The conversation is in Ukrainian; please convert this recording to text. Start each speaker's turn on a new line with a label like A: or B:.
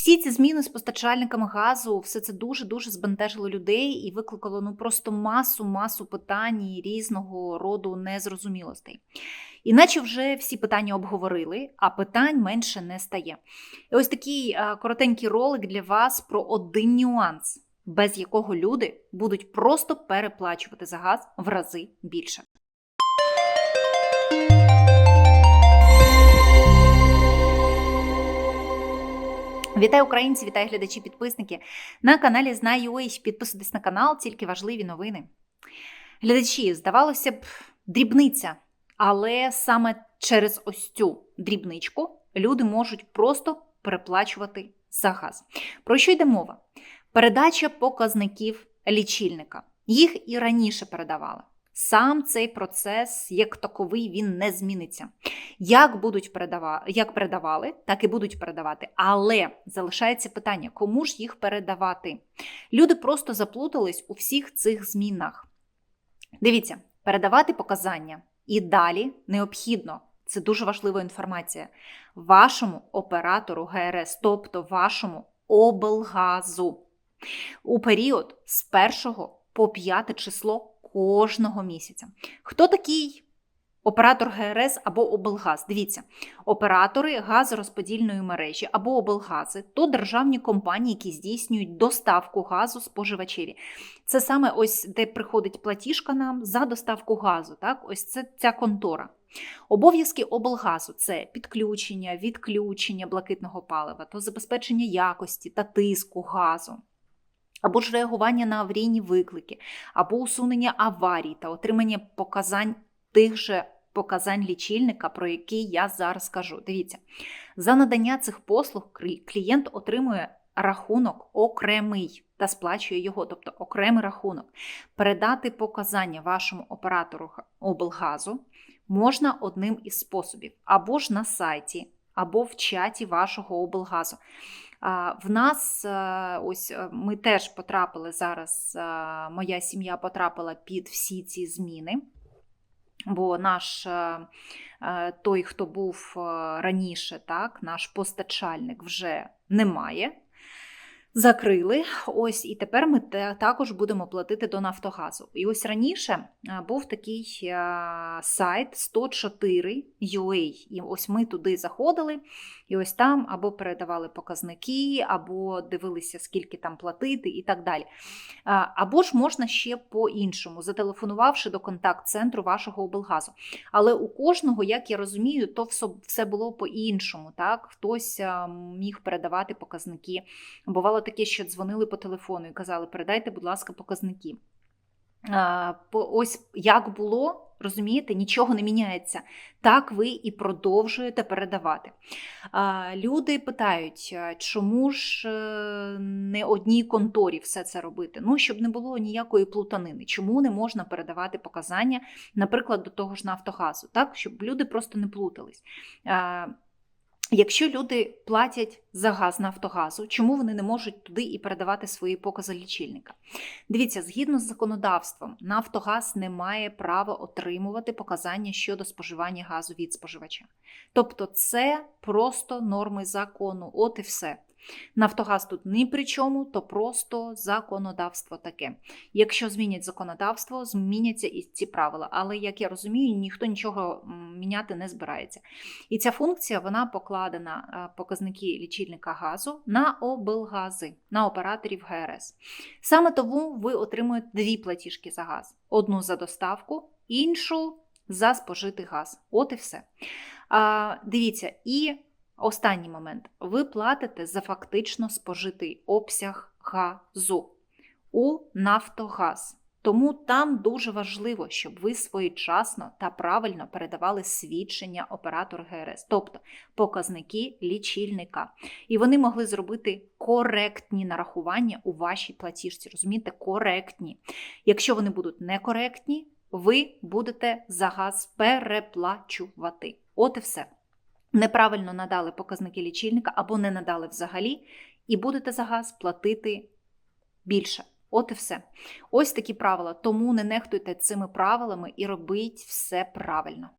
A: Всі ці зміни з постачальниками газу, все це дуже дуже збентежило людей і викликало ну просто масу масу питань і різного роду незрозумілостей. Іначе вже всі питання обговорили, а питань менше не стає. І ось такий а, коротенький ролик для вас про один нюанс, без якого люди будуть просто переплачувати за газ в рази більше. Вітаю українці, вітаю глядачі, підписники на каналі Знаю.ua. Підписуйтесь на канал, тільки важливі новини. Глядачі, здавалося б, дрібниця, але саме через ось цю дрібничку люди можуть просто переплачувати за газ. Про що йде мова? Передача показників лічильника. Їх і раніше передавали. Сам цей процес, як таковий, він не зміниться. Як будуть передава... як передавали, так і будуть передавати. Але залишається питання, кому ж їх передавати? Люди просто заплутались у всіх цих змінах. Дивіться, передавати показання і далі необхідно. Це дуже важлива інформація. Вашому оператору ГРС, тобто вашому облгазу, у період з 1 по 5 число кожного місяця. Хто такий оператор ГРС або облгаз? Дивіться, оператори газорозподільної мережі або облгази то державні компанії, які здійснюють доставку газу споживачеві. Це саме ось де приходить платіжка нам за доставку газу. Так, ось це ця контора. Обов'язки облгазу це підключення, відключення блакитного палива, то забезпечення якості та тиску газу або ж реагування на аварійні виклики, або усунення аварій та отримання показань тих же показань лічильника, про які я зараз кажу. Дивіться, за надання цих послуг клієнт отримує рахунок окремий та сплачує його, тобто окремий рахунок. Передати показання вашому оператору облгазу можна одним із способів, або ж на сайті, або в чаті вашого облгазу. В нас ось ми теж потрапили зараз, моя сім'я потрапила під всі ці зміни, бо наш той, хто був раніше, так, наш постачальник вже немає. Закрили, ось і тепер ми також будемо платити до Нафтогазу. І ось раніше був такий сайт 104 UA. І ось ми туди заходили, і ось там або передавали показники, або дивилися, скільки там платити, і так далі. Або ж можна ще по-іншому, зателефонувавши до контакт-центру вашого облгазу. Але у кожного, як я розумію, то все було по-іншому. Так? Хтось міг передавати показники. Бувало таке, що дзвонили по телефону і казали, передайте, будь ласка, показники. Ось як було, розумієте, нічого не міняється. Так ви і продовжуєте передавати. Люди питають, чому ж е, не одній конторі все це робити? Ну, щоб не було ніякої плутанини. Чому не можна передавати показання, наприклад, до того ж Нафтогазу, так? щоб люди просто не плутались. Якщо люди платять за газ Нафтогазу, чому вони не можуть туди і передавати свої покази лічильника? Дивіться, згідно з законодавством, Нафтогаз не має права отримувати показання щодо споживання газу від споживача. Тобто, це просто норми закону, от і все. Нафтогаз тут ні при чому, то просто законодавство таке. Якщо змінять законодавство, зміняться і ці правила. Але, як я розумію, ніхто нічого міняти не збирається. І ця функція вона покладена е, показники лічильника газу на облгази, на операторів ГРС. Саме тому ви отримуєте дві платіжки за газ: одну за доставку, іншу за спожитий газ. От і все. А, Дивіться, і Останній момент. Ви платите за фактично спожитий обсяг газу у Нафтогаз. Тому там дуже важливо, щоб ви своєчасно та правильно передавали свідчення оператор ГРС, тобто показники лічильника. І вони могли зробити коректні нарахування у вашій платіжці. Розумієте, коректні. Якщо вони будуть некоректні, ви будете за газ переплачувати. От і все неправильно надали показники лічильника або не надали взагалі, і будете за газ платити більше. От і все. Ось такі правила. Тому не нехтуйте цими правилами і робіть все правильно.